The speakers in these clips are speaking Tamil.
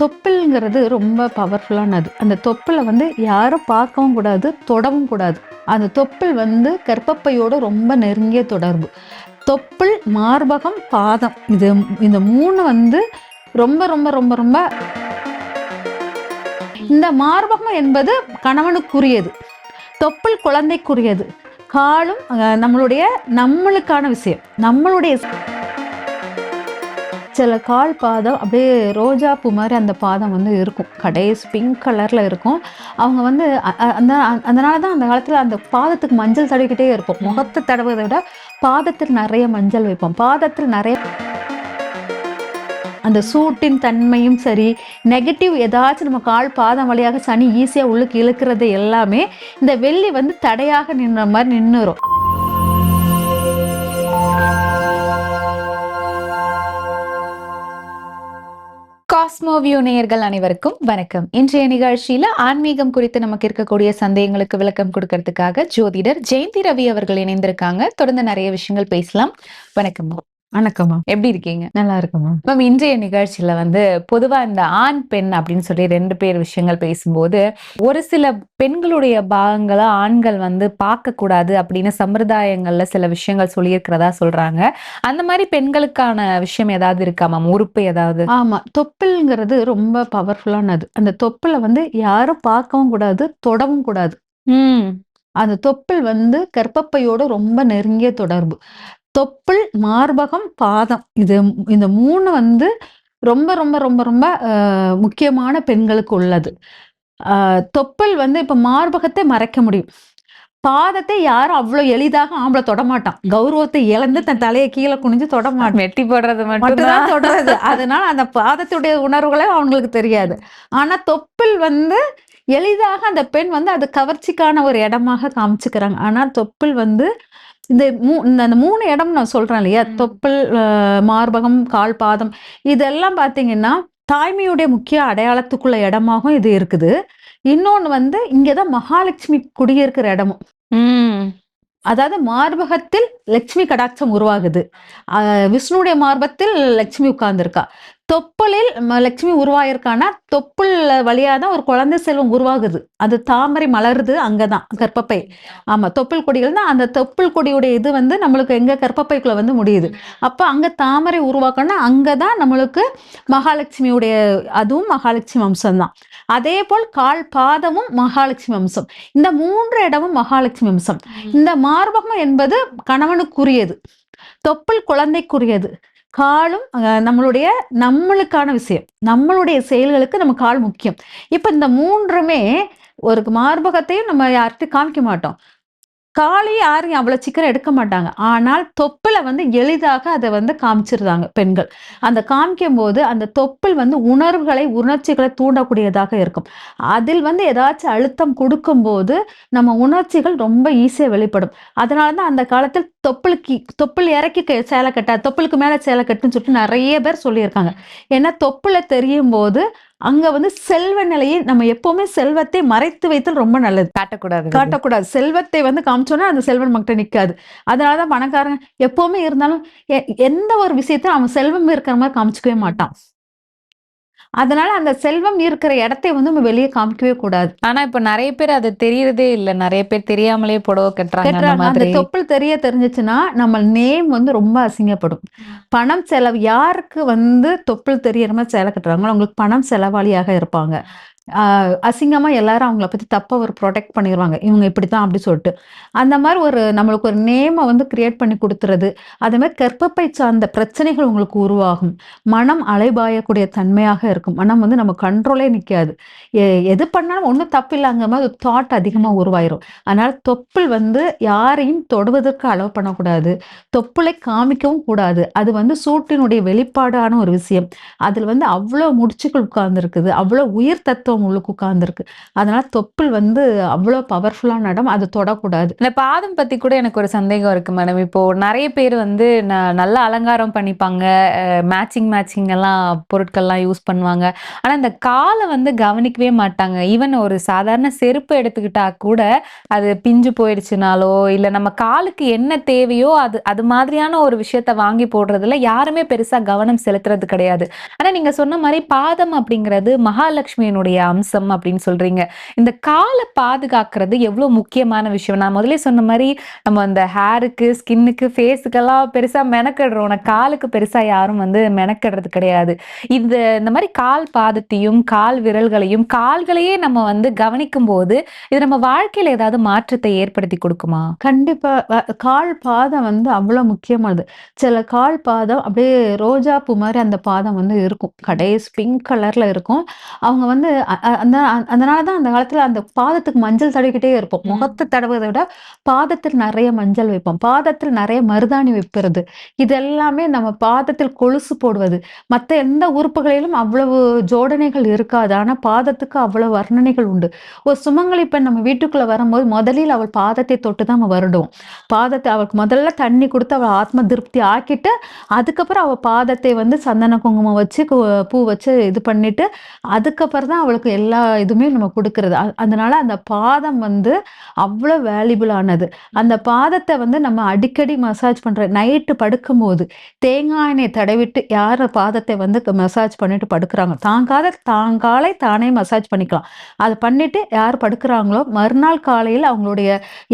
தொப்புள்ங்கிறது ரொம்ப பவர்ஃபுல்லானது அந்த தொப்புளை வந்து யாரும் பார்க்கவும் கூடாது தொடவும் கூடாது. அந்த தொப்புள் வந்து கர்ப்பப்பையோடு ரொம்ப நெருங்கிய தொடர்பு. தொப்புள் மார்பகம் பாதம். இது இந்த மூணு வந்து ரொம்ப ரொம்ப ரொம்ப ரொம்ப இந்த மார்பகம் என்பது கணவனுக்குரியது. தொப்புள் குழந்தைக்குரியது. காலும் நம்மளுடைய நம்மளுக்கான விஷயம். நம்மளுடைய சில கால் பாதம் அப்படியே ரோஜா பூ மாதிரி அந்த பாதம் வந்து இருக்கும். கடைசி பிங்க் கலரில் இருக்கும். அவங்க வந்து அந்த அதனால தான் அந்த காலத்தில் அந்த பாதத்துக்கு மஞ்சள் தடவிக்கிட்டே இருப்போம். முகத்தை தடவுவதை விட பாதத்தில் நிறைய மஞ்சள் வைப்போம். பாதத்தில் நிறைய அந்த சூட்டின் தன்மையும் சரி நெகட்டிவ் ஏதாச்சும் நம்ம கால் பாதம் வழியாக சனி ஈஸியாக உள்ளுக்கு இழுக்கிறது எல்லாமே இந்த வெள்ளி வந்து தடையாக நின்ற மாதிரி நின்றுரும் காஸ்மோவியூ நேயர்கள் அனைவருக்கும் வணக்கம். இன்றைய நிகழ்ச்சியில ஆன்மீகம் குறித்து நமக்கு இருக்கக்கூடிய சந்தேகங்களுக்கு விளக்கம் கொடுக்கறதுக்காக ஜோதிடர் ஜெயந்தி ரவி அவர்கள் இணைந்திருக்காங்க. தொடர்ந்து நிறைய விஷயங்கள் பேசலாம். வணக்கம். வணக்கம்மா. எப்படி இருக்கீங்க? நல்லா இருக்குமா மேம் இன்றைய நிகழ்ச்சியில வந்து பொதுவா இந்த ஆண் பெண் அப்படின்னு சொல்லி ரெண்டு பேர் விஷயங்கள் பேசும்போது ஒரு சில பெண்களுடைய பாகங்களை ஆண்கள் வந்து பார்க்க கூடாது அப்படின்னு சம்பிரதாயங்கள்ல சில விஷயங்கள் சொல்லியிருக்கிறதா சொல்றாங்க. அந்த மாதிரி பெண்களுக்கான விஷயம் ஏதாவது இருக்கா மேம்? உறுப்பு ஏதாவது? ஆமா. தொப்புள்ங்கிறது ரொம்ப பவர்ஃபுல்லானது அந்த தொப்புளை வந்து யாரும் பார்க்கவும் கூடாது தொடவும் கூடாது. ம். அந்த தொப்புள் வந்து கர்ப்பப்பையோட ரொம்ப நெருங்கிய தொடர்பு. தொப்புள் மார்பகம் பாதம். இது இந்த மூணு வந்து ரொம்ப ரொம்ப ரொம்ப ரொம்ப முக்கியமான பெண்களுக்கு உள்ளது. தொப்புள் வந்து இப்ப மார்பகத்தை மறைக்க முடியும். பாதத்தை யாரும் அவ்வளவு எளிதாக ஆம்பளை தொடமாட்டான் கௌரவத்தை இழந்து தன் தலையை கீழே குனிஞ்சு தொடமாட்டான் வெட்டி போடுறது மட்டும்தான். தொடருது அதனால அந்த பாதத்துடைய உணர்வுகளே அவங்களுக்கு தெரியாது. ஆனா தொப்புள் வந்து எளிதாக அந்த பெண் வந்து அது கவர்ச்சிக்கான ஒரு இடமாக காமிச்சுக்கிறாங்க. ஆனா தொப்புள் வந்து இந்த மூ இந்த அந்த மூணு இடம் நான் சொல்றேன் இல்லையா? அஹ், மார்பகம் கால் பாதம் இதெல்லாம் பாத்தீங்கன்னா தாய்மையுடைய முக்கிய அடையாளத்துக்குள்ள இடமாகவும் இது இருக்குது. இன்னொன்னு வந்து இங்கதான் மகாலட்சுமி குடியிருக்கிற இடமும். அதாவது மார்பகத்தில் லட்சுமி கடாட்சம் உருவாகுது. விஷ்ணுடைய மார்பத்தில் லட்சுமி உட்கார்ந்துருக்கா. தொப்புளில் ம- லட்சுமி உருவாயிருக்கானா தொப்புள் வழியா தான் ஒரு குழந்தை செல்வம் உருவாகுது. அது தாமரை மலருது அங்கதான் கர்ப்பப்பை. ஆமா தொப்புள் கொடிகள் தான் அந்த தொப்புள் கொடியுடைய இது வந்து நம்மளுக்கு எங்க கர்ப்பப்பைக்குள்ள வந்து முடியுது. அப்ப அங்க தாமரை உருவாக்கணும்னா அங்கதான் நம்மளுக்கு மகாலட்சுமியுடைய அதுவும் மகாலட்சுமி அம்சம் தான் அதே போல் கால் பாதமும் மகாலட்சுமி அம்சம். இந்த மூன்று இடமும் மகாலட்சுமி அம்சம். இந்த மார்பகம் என்பது கணவனுக்குரியது. தொப்புள் குழந்தைக்குரியது. காலும் அஹ், நம்மளுடைய நம்மளுக்கான விஷயம். நம்மளுடைய செயல்களுக்கு நம்ம கால் முக்கியம். இப்ப இந்த மூன்றுமே ஒரு மார்பகத்தையும் நம்ம யார்கிட்டையும் காமிக்க மாட்டோம். காலையும் யாரும் அவ்வளோ சீக்கிரம் எடுக்க மாட்டாங்க. ஆனால் தொப்பில் வந்து எளிதாக அதை வந்து காமிச்சிருந்தாங்க பெண்கள். அந்த காமிக்கும் போது அந்த தொப்பில் வந்து உணர்வுகளை உணர்ச்சிகளை தூண்டக்கூடியதாக இருக்கும். அதில் வந்து ஏதாச்சும் அழுத்தம் கொடுக்கும்போது நம்ம உணர்ச்சிகள் ரொம்ப ஈஸியாக வெளிப்படும். அதனால தான் அந்த காலத்தில் தொப்புளுக்கு தொப்புள் இறக்கி க- சேலை கட்டா தொப்புளுக்கு மேலே சேலை கட்டுன்னு சொல்லிட்டு நிறைய பேர் சொல்லியிருக்காங்க. ஏன்னா தொப்புளை தெரியும் போது அங்க வந்து செல்வ நிலையை நம்ம எப்பவுமே செல்வத்தை மறைத்து வைத்தல் ரொம்ப நல்லது. காட்டக்கூடாது. காட்டக்கூடாது. செல்வத்தை வந்து காமிச்சோன்னா அந்த செல்வன் மக்கள்கிட்ட நிக்காது. அதனாலதான் பணக்காரங்க எப்பவுமே இருந்தாலும் எந்த ஒரு விஷயத்தையும் அவன் செல்வம் இருக்கிற மாதிரி காமிச்சுக்கவே மாட்டான். அதனால அந்த செல்வம் இருக்கிற இடத்தை வந்து நம்ம வெளியே காமிக்கவே கூடாது. ஆனா இப்ப நிறைய பேர் அது தெரியறதே இல்ல. நிறைய பேர் தெரியாமலே புடவை கட்டுறாங்க அந்த தொப்புள் தெரிய தெரிஞ்சுச்சுன்னா நம்ம நேம் வந்து ரொம்ப அசிங்கப்படும். பணம் செலவு யாருக்கு வந்து தொப்புள் தெரியற மாதிரி சேலை கட்டுறாங்களோ அவங்களுக்கு பணம் செலவாளியாக இருப்பாங்க. அசிங்கமாக எல்லாரும் அவங்கள பற்றி தப்பாக ஒரு ப்ரொடெக்ட் பண்ணிடுவாங்க இவங்க இப்படி தான் அப்படி சொல்லிட்டு. அந்த மாதிரி ஒரு நம்மளுக்கு ஒரு நேமை வந்து கிரியேட் பண்ணி கொடுத்துறது அதே மாதிரி சார்ந்த பிரச்சனைகள் உங்களுக்கு உருவாகும். மனம் அலைபாயக்கூடிய தன்மையாக இருக்கும். மனம் வந்து நம்ம கண்ட்ரோலே நிற்காது எது பண்ணாலும் ஒன்றும் தப்பு இல்லைங்கிற மாதிரி தாட் அதிகமாக உருவாயிரும். அதனால் தொப்புள் வந்து யாரையும் தொடுவதற்கு அளவு பண்ணக்கூடாது. தொப்புளை காமிக்கவும் கூடாது. அது வந்து சூட்டினுடைய வெளிப்பாடான ஒரு விஷயம். அதில் வந்து அவ்வளோ முடிச்சுக்கள் உட்கார்ந்துருக்குது. அவ்வளோ உயிர் தத்துவம் செல்வம் உள்ளுக்கு உட்கார்ந்துருக்கு. அதனால தொப்புள் வந்து அவ்வளோ பவர்ஃபுல்லான இடம் அது தொடக்கூடாது. இந்த பாதம் பற்றி கூட எனக்கு ஒரு சந்தேகம் இருக்கு மேடம் இப்போ நிறைய பேர் வந்து ந- நல்லா அலங்காரம் பண்ணிப்பாங்க. மேட்சிங் மேட்சிங் எல்லாம் பொருட்கள்லாம் யூஸ் பண்ணுவாங்க. ஆனால் இந்த காலை வந்து கவனிக்கவே மாட்டாங்க. ஈவன் ஒரு சாதாரண செருப்பு எடுத்துக்கிட்டா கூட அது பிஞ்சு போயிடுச்சுனாலோ இல்லை நம்ம காலுக்கு என்ன தேவையோ அது அது மாதிரியான ஒரு விஷயத்த வாங்கி போடுறதுல யாருமே பெருசாக கவனம் செலுத்துறது கிடையாது. ஆனால் நீங்கள் சொன்ன மாதிரி பாதம் அப்படிங்கிறது மகாலட்சுமியினுடைய அம்சம் அப்படின்னு சொல்றீங்க. இந்த காலை பாதுகாக்கிறது எவ்வளவு முக்கியமான விஷயம்? நான் முதல்ல சொன்ன மாதிரி நம்ம அந்த ஹேருக்கு ஸ்கின்னுக்கு ஃபேஸுக்கெல்லாம் பெருசா மெனக்கிடுறோம். காலுக்கு பெருசா யாரும் வந்து மெனக்கிடுறது கிடையாது. இந்த இந்த மாதிரி கால் பாதத்தையும் கால் விரல்களையும் கால்களையே நம்ம வந்து கவனிக்கும் போது இது நம்ம வாழ்க்கையில ஏதாவது மாற்றத்தை ஏற்படுத்தி கொடுக்குமா? கண்டிப்பா. கால் பாதம் வந்து அவ்வளோ முக்கியமானது. சில கால் பாதம் அப்படியே ரோஜா பூ மாதிரி அந்த பாதம் வந்து இருக்கும். கடைசி பிங்க் கலர்ல இருக்கும். அவங்க வந்து அதனால தான் அந்த காலத்துல அந்த பாதத்துக்கு மஞ்சள் தடவிக்கிட்டே இருப்போம். முகத்தை தடவுறதை விட பாதத்தில் நிறைய மஞ்சள் வைப்போம். பாதத்தில் நிறைய மருதாணி வைப்பது இது எல்லாமே நம்ம பாதத்தில் கொலுசு போடுவது. மற்ற எந்த உறுப்புகளிலும் அவ்வளவு ஜோடனைகள் இருக்காது. ஆனா பாதத்துக்கு அவ்வளவு வர்ணனைகள் உண்டு. ஒரு சுமங்கலி பெண் நம்ம வீட்டுக்குள்ள வரும்போது முதலில் அவள் பாதத்தை தொட்டு தான் நம்ம வருடுவோம். பாதத்தை அவளுக்கு முதல்ல தண்ணி கொடுத்து அவள் ஆத்ம திருப்தி ஆக்கிட்டு அதுக்கப்புறம் அவள் பாதத்தை வந்து சந்தன குங்குமம் வச்சு பூ வச்சு இது பண்ணிட்டு அதுக்கப்புறம் தான் அவளுக்கு எல்லா இதுவுமே நம்ம கொடுக்கறது. அதனால அந்த பாதம் வந்து அவ்வளோ வேல்யூபிளானது அந்த பாதத்தை வந்து நம்ம அடிக்கடி மசாஜ் பண்ணுற நைட்டு படுக்கும்போது தேங்காய் எண்ணெய் தடவிட்டு யார் பாதத்தை வந்து மசாஜ் பண்ணிட்டு படுக்கிறாங்க? தாங்காத தாங்காலை தானே மசாஜ் பண்ணிக்கலாம். அது பண்ணிட்டு யார் படுக்கிறாங்களோ மறுநாள் காலையில் அவங்களுடைய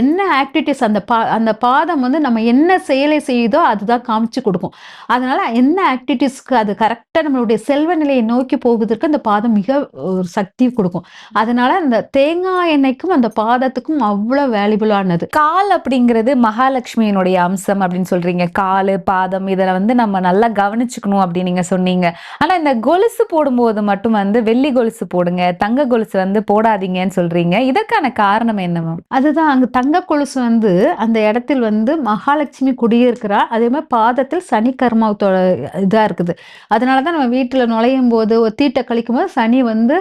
என்ன ஆக்டிவிட்டிஸ் அந்த பா அந்த பாதம் வந்து நம்ம என்ன செயலை செய்யுதோ அதுதான் காமிச்சு கொடுக்கும். அதனால என்ன ஆக்டிவிட்டிஸ்க்கு அது கரெக்டாக நம்மளுடைய செல்வ நிலையை நோக்கி போவதற்கு அந்த பாதம் மிக ஒரு சக்தி கொடுக்கும். அதனால அந்த தேங்காய் எண்ணெய்க்கும் அந்த பாதத்துக்கும் அவ்வளோ வேல்யூபிளானது கால் அப்படிங்கிறது மகாலட்சுமியினுடைய அம்சம் அப்படின்னு சொல்றீங்க. காலு பாதம் இதில் வந்து நம்ம நல்லா கவனிச்சுக்கணும் அப்படின்னு நீங்க சொன்னீங்க. ஆனா இந்த கொலுசு போடும்போது மட்டும் வந்து வெள்ளி கொலுசு போடுங்க தங்க கொலுசு வந்து போடாதீங்கன்னு சொல்றீங்க. இதற்கான காரணம் என்ன மேம்? அதுதான் அங்க தங்க கொலுசு வந்து அந்த இடத்தில் வந்து மகாலட்சுமி குடியிருக்கிறா. அதே மாதிரி பாதத்தில் சனி கர்மாவத்தோட இதாக இருக்குது. அதனால தான் நம்ம வீட்டில் நுழையும் போது ஒரு தீட்டை கழிக்கும் போது சனி வந்து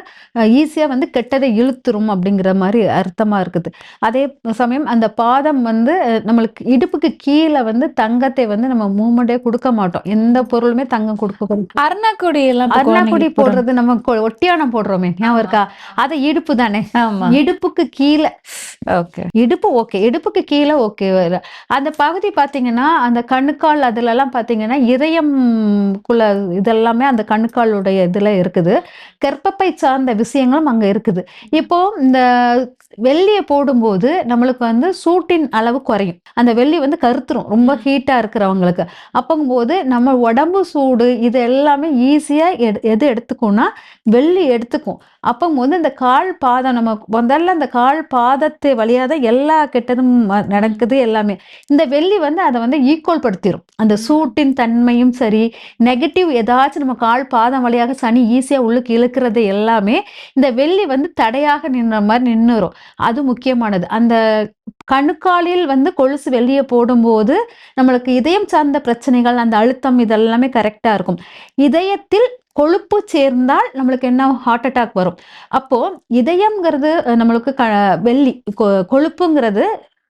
ஈஸியா வந்து கெட்டதை இழுத்துரும் அப்படிங்கிற மாதிரி அர்த்தமா இருக்குது. அதே சமயம் அந்த பாதம் வந்து நம்மளுக்கு இடுப்புக்கு கீழே வந்து தங்கத்தை வந்து நம்ம மூமெண்டே கொடுக்க மாட்டோம். எந்த பொருளுமே தங்கம் கொடுக்க அருணாக்குடி எல்லாம் அருணாக்குடி. போடுறது நம்ம ஒட்டியானம் போடுறோமே. ஞாபகம் இருக்கா? அது இடுப்பு தானே. இடுப்புக்கு கீழே. ஓகே. இடுப்பு ஓகே. இடுப்புக்கு கீழே ஓகே. அந்த பகுதி பார்த்தீங்கன்னா அந்த கணுக்கால் அதுலலாம் பார்த்தீங்கன்னா இதயம்குள்ள இதெல்லாமே அந்த கணுக்காலுடைய இதில் இருக்குது. கர்ப்பப்பை சார்ந்த விஷயங்களும் அங்கே இருக்குது. இப்போ இந்த வெள்ளியை போடும்போது நம்மளுக்கு வந்து சூட்டின் அளவு குறையும். அந்த வெள்ளி வந்து கருத்துரும். ரொம்ப ஹீட்டாக இருக்கிறவங்களுக்கு. அப்போங்கும்போது நம்ம உடம்பு சூடு இது எல்லாமே ஈஸியாக எடு எது எடுத்துக்கும்னா வெள்ளி எடுத்துக்கும். அப்போங்கும்போது இந்த கால் பாதம் நம்ம முதல்ல அந்த கால் பாதத்தை வழியாக தான் எல்லா கெட்டதும் நடக்குது எல்லாமே. இந்த வெள்ளி வந்து அதை வந்து ஈக்குவல் படுத்திடும் அந்த சூட்டின் தன்மையும் சரி நெகட்டிவ் ஏதாச்சும் நம்ம கால் பாதம் வழியாக சனி ஈஸியாக உள்ளுக்கு இழுக்கிறது எல்லாமே இந்த வெள்ளி வந்து தடையாக நின்ற மாதிரி நின்னுரும். அது முக்கியமானது. அந்த கணுக்காலில் வந்து கொலுசு வெளியே போடும்போது நம்மளுக்கு இதயம் சார்ந்த பிரச்சனைகள் அந்த அழுத்தம் இதெல்லாமே கரெக்டாக இருக்கும். இதயத்தில் கொழுப்பு சேர்ந்தால் நம்மளுக்கு என்ன ஹார்ட் அட்டாக் வரும். அப்போ இதயம்ங்கிறது நம்மளுக்கு க வெள்ளி கொ- கொழுப்புங்கிறது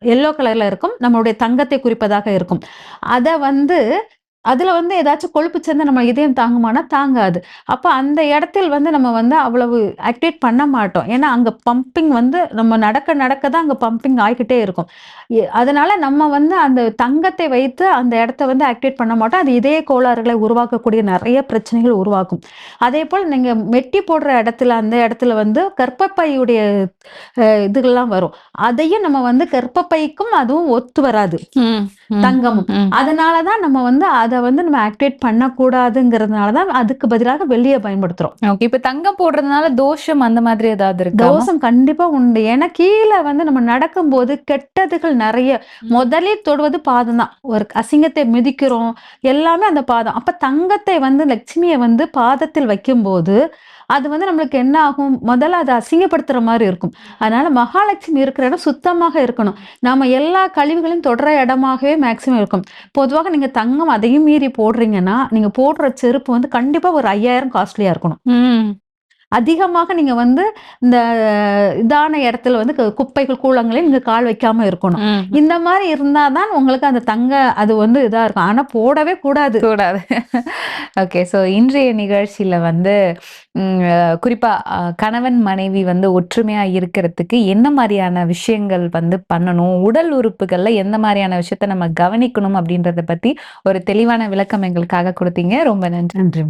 எல்லோ கலர்ல இருக்கும். நம்மளுடைய தங்கத்தை குறிப்பதாக இருக்கும். அதை வந்து அதுல வந்து ஏதாச்சும் கொழுப்பு சேர்ந்து நம்ம இதயம் தாங்குமானா தாங்காது. அப்போ அந்த இடத்தில் வந்து நம்ம வந்து அவ்வளவு ஆக்டிவேட் பண்ண மாட்டோம். ஏன்னா அங்க பம்பிங் வந்து நம்ம நடக்க நடக்க தான் அங்க பம்பிங் ஆகிக்கிட்டே இருக்கும். அதனால நம்ம வந்து அந்த தங்கத்தை வைத்து அந்த இடத்த வந்து ஆக்டிவேட் பண்ண மாட்டோம். அது இதய கோளாறுகளை உருவாக்கக்கூடிய நிறைய பிரச்சனைகள் உருவாக்கும். அதே போல் நீங்க மெட்டி போடுற இடத்துல அந்த இடத்துல வந்து கர்ப்பப்பையுடைய அஹ், இதுகள்லாம் வரும். அதையும் நம்ம வந்து கர்ப்பப்பைக்கும் அதுவும் ஒத்து வராது. தங்கமும். அதனாலதான் நம்ம வந்து அதை வந்து நம்ம ஆக்டிவேட் பண்ணக்கூடாதுங்கிறதுனால தான் அதுக்கு பதிலாக வெள்ளியை பயன்படுத்துறோம். ஓகே இப்ப தங்கம் போடுறதுனால தோஷம் அந்த மாதிரி ஏதாவது இருக்கா? தோஷம் கண்டிப்பா உண்டு. ஏன்னா கீழே வந்து நம்ம நடக்கும்போது கெட்டதுகள் நிறைய. முதலில் தொடுவது பாதம் தான் ஒரு அசிங்கத்தை மிதிக்கிறோம். எல்லாமே அந்த பாதம். அப்ப தங்கத்தை வந்து லட்சுமியை வந்து பாதத்தில் வைக்கும்போது அது வந்து நம்மளுக்கு என்ன ஆகும்? முதல்ல அதை அசிங்கப்படுத்துற மாதிரி இருக்கும். அதனால மகாலட்சுமி இருக்கிற இடம் சுத்தமாக இருக்கணும். நாம எல்லா கழிவுகளையும் தொடர இடமாகவே மேக்சிமம் இருக்கும். பொதுவாக நீங்க தங்கம் அதையும் மீறி போடுறீங்கன்னா நீங்க போடுற செருப்பு வந்து கண்டிப்பா ஒரு ஐயாயிரம் காஸ்ட்லியா இருக்கணும். அதிகமாக நீங்க வந்து இந்த இதான இடத்துல வந்து குப்பைகள் கூலங்களில் நீங்க கால் வைக்காம இருக்கணும். இந்த மாதிரி இருந்தாதான் உங்களுக்கு அந்த தங்க அது வந்து இதா இருக்கும். ஆனா போடவே கூடாது. கூடாது. ஓகே ஸோ இன்றைய நிகழ்ச்சியில வந்து குறிப்பாக குறிப்பா அஹ், கணவன் மனைவி வந்து ஒற்றுமையா இருக்கிறதுக்கு என்ன மாதிரியான விஷயங்கள் வந்து பண்ணணும்? உடல் உறுப்புகள்ல எந்த மாதிரியான விஷயத்த நம்ம கவனிக்கணும் அப்படின்றத பத்தி ஒரு தெளிவான விளக்கம் எங்களுக்காக கொடுத்தீங்க. ரொம்ப நன்றி. நன்றி.